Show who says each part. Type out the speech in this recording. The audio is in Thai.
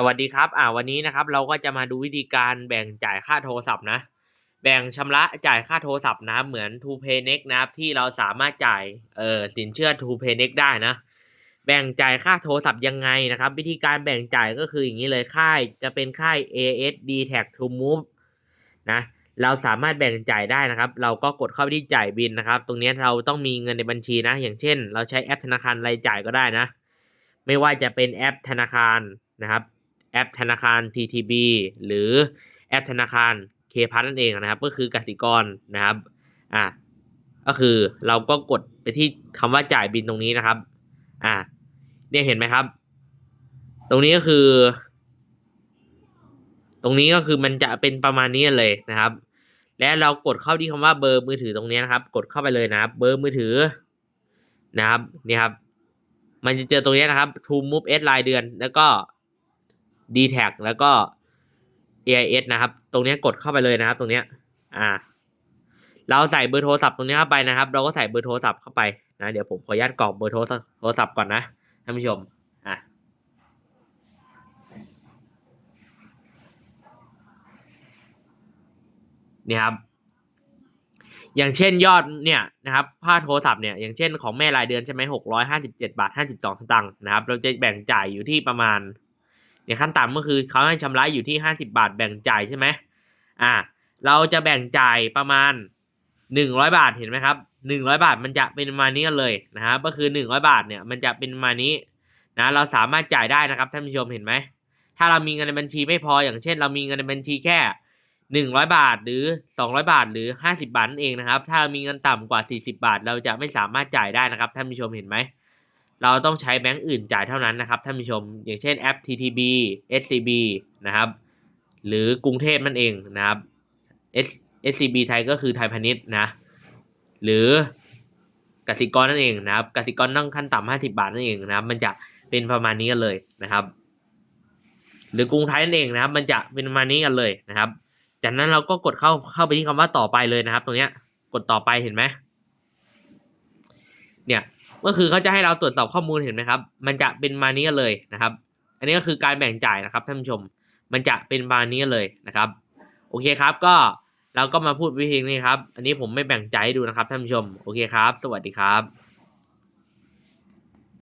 Speaker 1: สวัสดีครับอ่าวันนี้นะครับเราก็จะมาดูวิธีการแบ่งจ่ายค่าโทรศัพท์นะ แบ่งชำระจ่ายค่าโทรศัพท์นะเหมือน To Pay Next นะครับที่เราสามารถจ่ายเอ่อสินเชื่อ To Pay Next ได้นะ แบ่งจ่ายค่าโทรศัพท์ยังไงนะครับ วิธีการแบ่งจ่ายก็คืออย่างนี้เลยค่ายจะเป็นค่าย AS d t a g To Move นะเราสามารถแบ่งจ่ายได้นะครับ เราก็กดเข้าไปที่จ่ายบินนะครับ ตรงนี้เราต้องมีเงินในบัญชีนะ อย่างเช่น เราใช้แอปธนาคารรายจ่ายก็ได้นะ ไม่ว่าจะเป็นแอปธนาคารนะครับ แอปธนาคาร TTB หรือแอปธนาคาร K พัทนั่นเองนะครับ ก็คือกสิกรนะครับอะก็คือเราก็กดไปที่คำว่าจ่ายบินตรงนี้นะครับอะเนี่ยเห็นไหมครับ ตรงนี้ก็คือ ตรงนี้ก็คือมันจะเป็นประมาณนี้เลยนะครับ และเรากดเข้าที่คำว่าเบอร์มือถือตรงนี้นะครับ กดเข้าไปเลยนะครับ เบอร์มือถือนะครับนี่ครับมันจะเจอตรงนี้นะครับ To Move S รายเดือน แล้วก็ d t แทแล้วก็ AIS นะครับ ตรงนี้กดเข้าไปเลยนะครับ ตรงนี้อ่า เราใส่เบอร์โทรศัพท์ตรงนี้เข้าไปนะครับ เราก็ใส่เบอร์โทรศัพท์เข้าไปนะเดี๋ยวผมขออนุญาตกรอกเบอร์โทรศัพท์โทรศัพท์ก่อนนะท่านผู้ชมอะนี่ครับอย่างเช่นยอดเนี่ยนะครับค่าโทรศัพท์เนี่ยอย่างเช่นของแม่รายเดือนใช่ไหมหกร้อยห้าสิบเจ็ดบาทห้าสิบสองสตางค์นะครับ เราจะแบ่งจ่ายอยู่ที่ประมาณ เนี่ยขั้นต่ำก็คือเขาให้ชำระอยู่ที่ห้าสิบาทแบ่งจ่ายใช่ไหมอ่า เราจะแบ่งจ่ายประมาณหนึ่งร้อยบาทเห็นไหมครับหนึ่งร้อยบาทมันจะเป็นประมาณนี้กันเลยนะครับก็คือหนึ่งร้อยบาทเนี่ยมันจะเป็นประมาณนี้นะเราสามารถจ่ายได้นะครับท่านผู้ชมเห็นไหมถ้าเรามีเงินในบัญชีไม่พออย่างเช่น เรามีเงินในบัญชีแค่หนึ่งร้อยบาทหรือสองร้อยบาทหรือห้าสิบาทนั่นเองนะครับ ถ้าเรามีเงินต่ำกว่าสี่สิบาท เราจะไม่สามารถจ่ายได้นะครับท่านผู้ชมเห็นไหม เราต้องใช้แบงก์อื่นจ่ายเท่านั้นนะครับท่านผู้ชม อย่างเช่นแอป TTB SCB นะครับหรือกรุงเทพนั่นเองนะครับ S SCB ไทยก็คือไทยพาณิชย์นะ หรือกสิกรนั่นเองนะครับกสิกรต้องขั้นต่ำห้าสิบาทนั่นเองนะครับ มันจะเป็นประมาณนี้กันเลยนะครับ หรือกรุงไทยนั่นเองนะครับ มันจะเป็นประมาณนี้กันเลยนะครับ จากนั้นเราก็กดเข้าเข้าไปที่คำว่าต่อไปเลยนะครับ ตรงเนี้ยกดต่อไปเห็นไหมเนี่ย ก็คือเขาจะให้เราตรวจสอบข้อมูลเห็นไหมครับ มันจะเป็นมานี้เลยนะครับ อันนี้ก็คือการแบ่งจ่ายนะครับท่านผู้ชม มันจะเป็นมานี้เลยนะครับ โอเคครับ ก็เราก็มาพูดวิธีนี้ครับ อันนี้ผมไม่แบ่งจ่ายให้ดูนะครับท่านผู้ชม โอเคครับ สวัสดีครับ